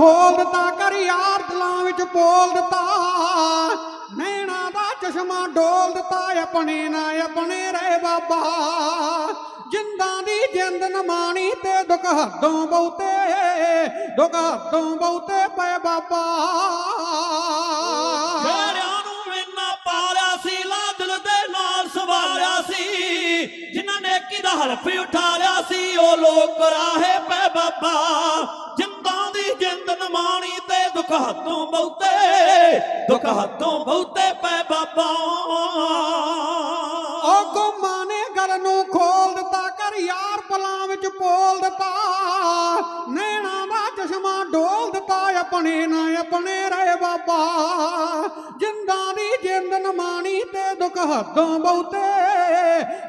ਖੋਲ ਦਿੱਤਾ, ਕਰ ਯਾਰ ਦਿਲਾਂ ਵਿੱਚ ਬੋਲ ਦਿੱਤਾ। ਨੈਣਾ ਦਾ ਚਸ਼ਮਾ ਡੋਲ ਦਿੱਤਾ, ਆਪਣੇ ਨਾ ਆਪਣੇ ਰਹਿ ਬਾਬਾ। ਜਿੰਦਾਂ ਦੀ ਜਿੰਦ ਨਮਾਣੀ ਤੇ ਦੁੱਖ ਹੱਦੋਂ ਬਹੁਤੇ, ਦੁੱਖ ਹੱਦੋਂ ਬਹੁਤੇ ਪਏ ਬਾਬਾ। ਸ਼ੇਰਿਆਂ ਨੂੰ ਇੰਨਾ ਪਾਲਿਆ ਸੀ ਲਾ ਦਿਲ ਦੇ ਨਾਲ ਸਵਾਰਿਆ ਸੀ। ਜਿਨ੍ਹਾਂ ਨੇ ਦਾ ਹਲਫ ਉਠਾ ਲਿਆ ਸੀ, ਉਹ ਲੋਕ ਰਾਹੇ ਪਏ ਬਾਬਾ। ਦੁੱਖ ਹੱਥੋਂ ਬਹੁਤੇ ਦੁੱਖ ਹੱਥੋਂ ਬਹੁਤੇ ਪੈ ਬਾਬਾ। ਉਹ ਗੁਮਾਂ ਨੇ ਗੱਲ ਨੂੰ ਖੋਲ ਦਿੱਤਾ ਕਰ ਯਾਰ ਪਲਾਂ ਵਿੱਚ ਬੋਲ ਦਿੱਤਾ। ਨੈਣਾ ਦਾ ਚਸ਼ਮਾ ਡੋਲ ਦਿੱਤਾ ਆਪਣੇ ਨਾ ਆਪਣੇ ਰਹਿ ਬਾਬਾ। ਜਿੰਦਾਂ ਦੀ ਜਿੰਦ ਨਮਾਣੀ ਤੇ ਦੁੱਖ ਹੱਥੋਂ ਬਹੁਤੇ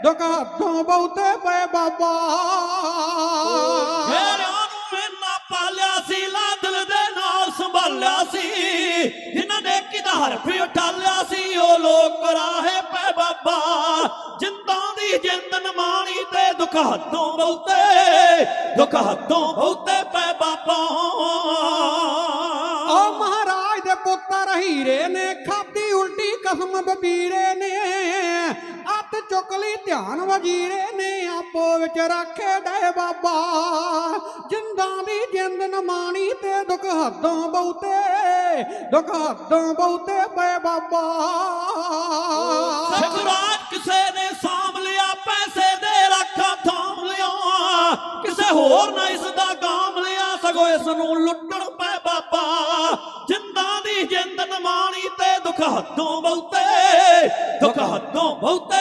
ਦੁੱਖ ਹੱਥੋਂ ਬਹੁਤੇ ਪਏ ਬਾਬਾ। ਨਾਲ ਸੀ। ਜਿਨ੍ਹਾਂ ਨੇ ਕਿਦਾ ਹਰਫ ਉਠਾਲਿਆ ਸੀ, ਉਹ ਲੋਕ ਰਾਹੇ ਪੈ ਬਾਬਾ। ਜਿੰਦਾਂ ਦੀ ਜਿੰਦ ਨਮਾਣੀ ਤੇ ਦੁੱਖ ਹੱਥੋਂ ਬਹੁਤੇ, ਦੁੱਖ ਹੱਥੋਂ ਬਹੁਤੇ ਪੈ ਬਾਬਾ। ਓ ਮਹਾਰਾਜ ਦੇ ਪੁੱਤਰ ਹੀਰੇ ਨੇ, ਖਾਦੀ ਉਲਟੀ ਕਸਮ ਬਬੀਰੇ ਨੇ। ਅੱਤ ਚੁੱਕ ਲਈ ਧਿਆਨ ਵਜੀਰੇ ਨੇ, ਆਪੋ ਵਿੱਚ ਰੱਖੇ ਡੇ ਬਾਬਾ। ਜਿੰਦਾਂ ਦੀ ਜਿੰਦ ਨਮਾਣੀ ਤੇ ਦੁੱਖ ਹੱਦੋਂ ਬਹੁਤੇ ਬਹੁਤੇ ਪਏ ਬਾਬਾ। ਸਤਰਾਜ ਕਿਸੇ ਨੇ ਸਾਂਭ ਲਿਆ, ਪੈਸੇ ਦੇ ਰੱਖਾਂ ਥਾਮ ਲਿਆ। ਕਿਸੇ ਹੋਰ ਨਾ ਇਸ ਦਾ ਗਾਮ ਲਿਆ, ਸਗੋ ਇਸ ਨੂੰ ਲੁੱਟਣ ਪਏ ਬਾਬਾ। ਜਿੰਦਾਂ ਦੀ ਜਿੰਦ ਨਮਾਣੀ ਤੇ ਦੁੱਖ ਹੱਦੋਂ ਬਹੁਤੇ, ਦੁੱਖ ਹੱਦੋਂ ਬਹੁਤੇ